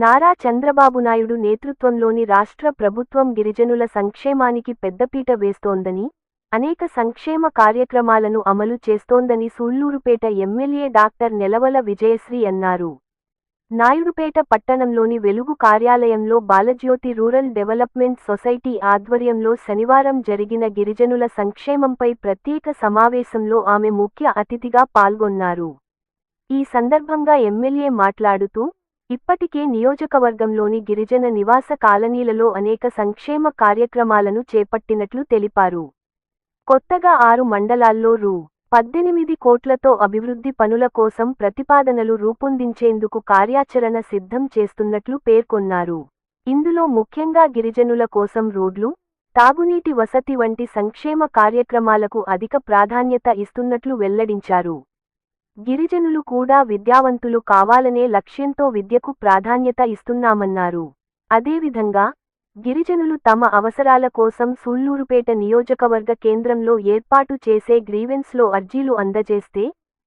నారా చంద్రబాబు నాయుడు నేతృత్వంలోని రాష్ట్ర ప్రభుత్వం గిరిజనుల సంక్షేమానికి పెద్దపీట వేస్తోందని అనేక సంక్షేమ కార్యక్రమాలను అమలు చేస్తోందని సూళ్ళూరుపేట ఎమ్మెల్యే డాక్టర్ నెలవల విజయశ్రీ అన్నారు. నాయుడుపేట పట్టణంలోని వెలుగు కార్యాలయంలో బాలజ్యోతి రూరల్ డెవలప్మెంట్ సొసైటీ ఆధ్వర్యంలో శనివారం జరిగిన గిరిజనుల సంక్షేమంపై ప్రత్యేక సమావేశంలో ఆమె ముఖ్య అతిథిగా పాల్గొన్నారు. ఈ సందర్భంగా ఎమ్మెల్యే మాట్లాడుతూ ఇప్పటికే నియోజకవర్గంలోని గిరిజన నివాస కాలనీలలో అనేక సంక్షేమ కార్యక్రమాలను చేపట్టినట్లు తెలిపారు. కొత్తగా ఆరు మండలాల్లో రూ. పద్దెనిమిది కోట్లతో అభివృద్ధి పనుల కోసం ప్రతిపాదనలు రూపొందించేందుకు కార్యాచరణ సిద్ధం చేస్తున్నట్లు పేర్కొన్నారు. ఇందులో ముఖ్యంగా గిరిజనుల కోసం రోడ్లు తాగునీటి వసతి వంటి సంక్షేమ కార్యక్రమాలకు అధిక ప్రాధాన్యత ఇస్తున్నట్లు వెల్లడించారు. గిరిజనులు కూడా విద్యావంతులు కావాలనే లక్ష్యంతో విద్యకు ప్రాధాన్యత ఇస్తున్నామన్నారు. అదేవిధంగా గిరిజనులు తమ అవసరాల కోసం సూళ్ళూరుపేట నియోజకవర్గ కేంద్రంలో ఏర్పాటు చేసే గ్రీవెన్స్లో అర్జీలు అందజేస్తే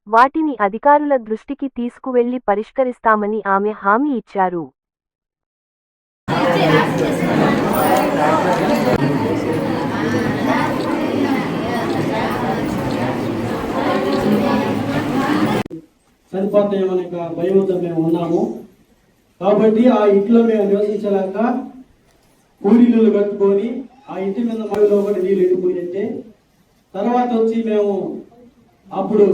వాటిని అధికారుల దృష్టికి తీసుకువెళ్ళి పరిష్కరిస్తామని ఆమె హామీ ఇచ్చారు. చనిపోతామనే ఒక భయంతో మేము ఉన్నాము. కాబట్టి ఆ ఇంట్లో మేము నివసించలేక కూలీలు కట్టుకొని ఆ ఇంటి మీద బావిలో కూడా నీళ్ళు ఎండిపోయింటే తర్వాత వచ్చి మేము అప్పుడు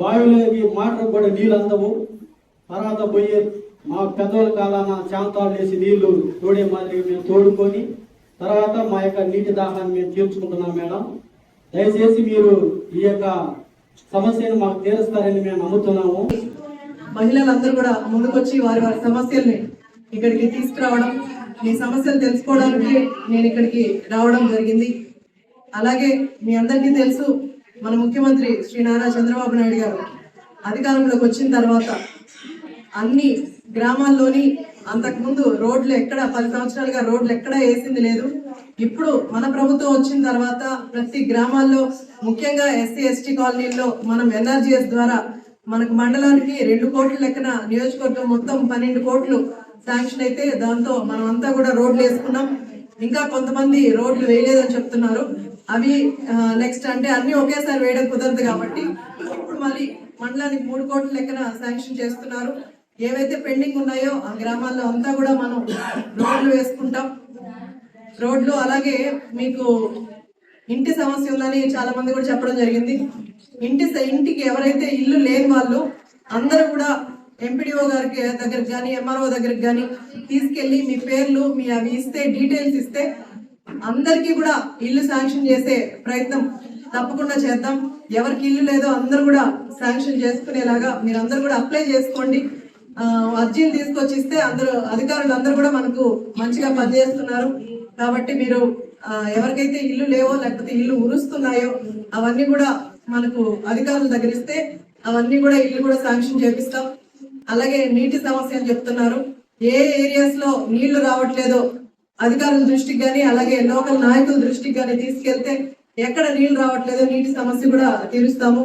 బావిలోకి మోటార్ కూడా నీళ్ళు అందవు తర్వాత పోయి మా పెద్దోళ్ళ కాలాన శాంతాలు వేసి నీళ్ళు తోడే మాదిరిగా మేము తోడుకొని తర్వాత మా యొక్క నీటి దాహాన్ని మేము తీర్చుకుంటున్నాం మేడం. దయచేసి మీరు ఈ యొక్క సమస్యను మాకు తీరుస్తారని మేము నమ్ముతున్నాము. మహిళలందరూ కూడా ముందుకొచ్చి వారి వారి సమస్యల్ని ఇక్కడికి తీసుకురావడం మీ సమస్యలు తెలుసుకోవడానికి నేను ఇక్కడికి రావడం జరిగింది. అలాగే మీ అందరికీ తెలుసు మన ముఖ్యమంత్రి శ్రీ నారా చంద్రబాబు నాయుడు గారు అధికారంలోకి వచ్చిన తర్వాత అన్ని గ్రామాల్లోని అంతకుముందు రోడ్లు ఎక్కడ పది సంవత్సరాలుగా రోడ్లు ఎక్కడ వేసింది లేదు. ఇప్పుడు మన ప్రభుత్వం వచ్చిన తర్వాత ప్రతి గ్రామాల్లో ముఖ్యంగా ఎస్సీ ఎస్టీ కాలనీల్లో మనం ఎన్ఆర్జీఎస్ ద్వారా మనకు మండలానికి రెండు కోట్ల లెక్కన నియోజకవర్గం మొత్తం పన్నెండు కోట్లు శాంక్షన్ అయితే దాంతో మనం అంతా కూడా రోడ్లు వేసుకున్నాం. ఇంకా కొంతమంది రోడ్లు వేయలేదని చెప్తున్నారు. అవి నెక్స్ట్ అంటే అన్ని ఒకేసారి వేయడం కుదరదు కాబట్టి ఇప్పుడు మళ్ళీ మండలానికి మూడు కోట్ల లెక్కన శాంక్షన్ చేస్తున్నారు. ఏవైతే పెండింగ్ ఉన్నాయో ఆ గ్రామాల్లో అంతా కూడా మనం రోడ్లు వేసుకుంటాం. రోడ్లు అలాగే మీకు ఇంటి సమస్య ఉందని చాలా మంది కూడా చెప్పడం జరిగింది. ఇంటి ఇంటికి ఎవరైతే ఇల్లు లేని వాళ్ళు అందరూ కూడా ఎంపీడీఓ గారికి దగ్గరికి కానీ ఎంఆర్ఓ దగ్గరికి కానీ తీసుకెళ్ళి మీ పేర్లు మీ అవి ఇస్తే డీటెయిల్స్ ఇస్తే అందరికీ కూడా ఇల్లు శాంక్షన్ చేసే ప్రయత్నం తప్పకుండా చేద్దాం. ఎవరికి ఇల్లు లేదో అందరూ కూడా శాంక్షన్ చేసుకునేలాగా మీరు అందరూ కూడా అప్లై చేసుకోండి. అర్జీని తీసుకొచ్చి ఇస్తే అందరూ అధికారులు అందరూ కూడా మనకు మంచిగా పనిచేస్తున్నారు. కాబట్టి మీరు ఎవరికైతే ఇల్లు లేవో లేకపోతే ఇల్లు ఉరుస్తున్నాయో అవన్నీ కూడా మనకు అధికారులు దగ్గర ఇస్తే అవన్నీ కూడా ఇల్లు కూడా శాంక్షన్ చేపిస్తాం. అలాగే నీటి సమస్య అని చెప్తున్నారు. ఏ ఏరియాస్లో నీళ్ళు రావట్లేదో అధికారుల దృష్టికి కానీ అలాగే లోకల్ నాయకుల దృష్టికి కానీ తీసుకెళ్తే ఎక్కడ నీళ్ళు రావట్లేదో నీటి సమస్య కూడా తీరుస్తాము.